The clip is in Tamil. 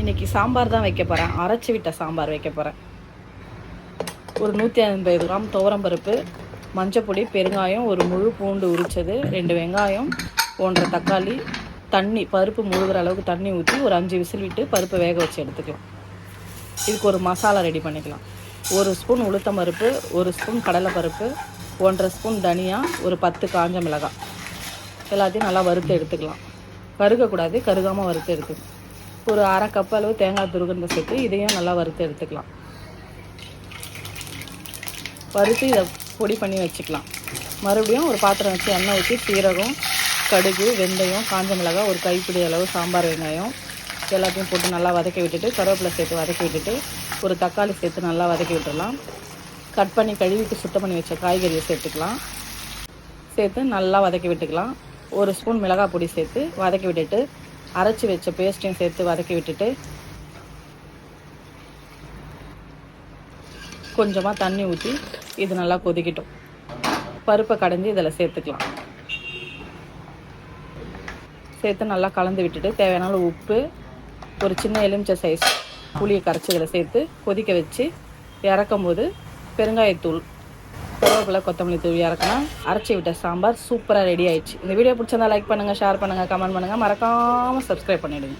இன்னைக்கு சாம்பார் தான் வைக்க போகிறேன் அரைச்சி விட்ட சாம்பார் வைக்க போகிறேன் ஒரு நூற்றி ஐம்பது கிராம் துவரம்பருப்பு மஞ்சப்பொடி பெருங்காயம் ஒரு முழு பூண்டு உரித்தது ரெண்டு வெங்காயம் ஒன்றரை தக்காளி தண்ணி பருப்பு முழுகிற அளவுக்கு தண்ணி ஊற்றி ஒரு அஞ்சு விசில் விட்டு பருப்பை வேக வச்சு எடுத்துக்கலாம். இதுக்கு ஒரு மசாலா ரெடி பண்ணிக்கலாம். ஒரு ஸ்பூன் உளுத்தம் பருப்பு ஒரு ஸ்பூன் கடலை பருப்பு ஒன்றரை ஸ்பூன் தனியா ஒரு பத்து காஞ்ச மிளகாய். எல்லாத்தையும் நல்லா வறுத்து எடுத்துக்கலாம். கருகக்கூடாது கருகாமல் வறுத்து எடுத்துக்கலாம். ஒரு அரை கப் அளவு தேங்காய் துருகுந்த சேர்த்து இதையும் நல்லா வறுத்து எடுத்துக்கலாம். வறுத்து இதை பொடி பண்ணி வச்சுக்கலாம். மறுபடியும் ஒரு பாத்திரம் வச்சு எண்ணெய் ஊற்றி சீரகம் கடுகு வெந்தயம் காஞ்ச மிளகாய் ஒரு கைப்பிடி அளவு சாம்பார் வெங்காயம் எல்லாத்தையும் போட்டு நல்லா வதக்கி விட்டுட்டு கருவேப்பிலை சேர்த்து வதக்கி விட்டுட்டு ஒரு தக்காளி சேர்த்து நல்லா வதக்கி விட்டுடலாம் கட் பண்ணி கழுவிட்டு சுத்தம் பண்ணி வச்ச காய்கறியை சேர்த்துக்கலாம். சேர்த்து நல்லா வதக்கி விட்டுக்கலாம். ஒரு ஸ்பூன் மிளகாய் பொடி சேர்த்து வதக்கி விட்டுட்டு அரைச்சி வச்ச பேஸ்ட்டையும் சேர்த்து வதக்கி விட்டுட்டு கொஞ்சமாக தண்ணி ஊற்றி இது நல்லா கொதிக்கட்டும். பருப்பை கடைஞ்சி இதில் சேர்த்துக்கலாம். சேர்த்து நல்லா கலந்து விட்டுட்டு தேவையான உப்பு ஒரு சின்ன எலுமிச்சை சைஸ் புளியை கரைச்சி இதில் சேர்த்து கொதிக்க வச்சு இறக்கும் போது பெருங்காயத்தூள் கருவேப்பிலை கொத்தமல்லி தூவி இறக்கினா அரைச்சி விட்ட சாம்பார் சூப்பராக ரெடி ஆயிடுச்சு. இந்த வீடியோ பிடிச்சிருந்தா லைக் பண்ணுங்கள் ஷேர் பண்ணுங்கள் கமெண்ட் பண்ணுங்கள் மறக்காமல் சப்ஸ்கிரைப் பண்ணிவிடுங்க